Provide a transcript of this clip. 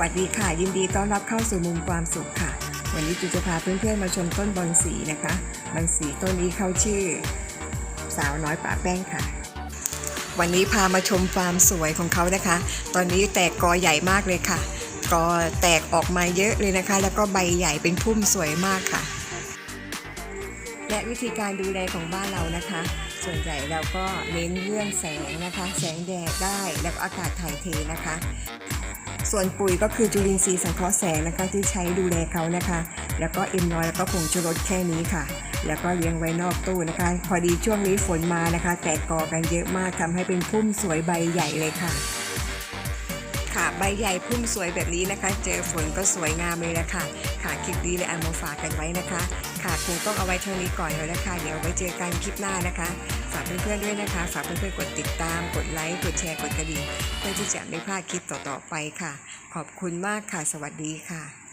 วัสดีค่ะ ยินดีต้อนรับเข้าสู่มุมความสุขค่ะ วันนี้จูจะพาเพื่อนๆมาชมต้นบอนสีนะคะบอนสีต้นนี้เขาชื่อ สาวน้อยป่าแป้งค่ะ วันนี้พามาชมฟาร์มสวยของเขานะคะ ตอนนี้แตกกอใหญ่มากเลยค่ะกอแตกออกมาเยอะเลยนะคะ แล้วก็ใบใหญ่เป็นพุ่มสวยมากค่ะ และวิธีการดูแลของบ้านเรานะคะ ส่วนใหญ่เราก็เน้นเรื่องแสงนะคะ แสงแดดได้แล้วก็อากาศถ่ายเทนะคะ ส่วนปุ๋ยก็คือจุลินทรีย์สังเคราะห์แสงนะคะที่ใช้ดูแลเขานะคะ แล้วก็เอ็มน้อยแล้วก็ผงชูรสแค่นี้ค่ะ แล้วก็เลี้ยงไว้นอกตู้นะคะ พอดีช่วงนี้ฝนมานะคะ แตกกอกันเยอะมากทำให้เป็นพุ่มสวยใบใหญ่เลยค่ะ ค่ะใบใหญ่พุ่มสวยแบบนี้นะคะ เจอฝนก็สวยงามเลยนะค่ะค่ะคลิปนี้เลยเอามาฝากกันไว้นะคะ ค่ะคงต้องเอาไว้เท่านี้ก่อนแล้วนะคะ เดี๋ยวไว้เจอกันคลิปหน้านะคะ ฝากเพื่อนๆด้วยนะคะ ฝากเพื่อนๆกดติดตาม กดไลค์ กดแชร์ กดกระดิ่งเพื่อที่จะไม่พลาดคลิปต่อๆไปค่ะ ขอบคุณมากค่ะ สวัสดีค่ะ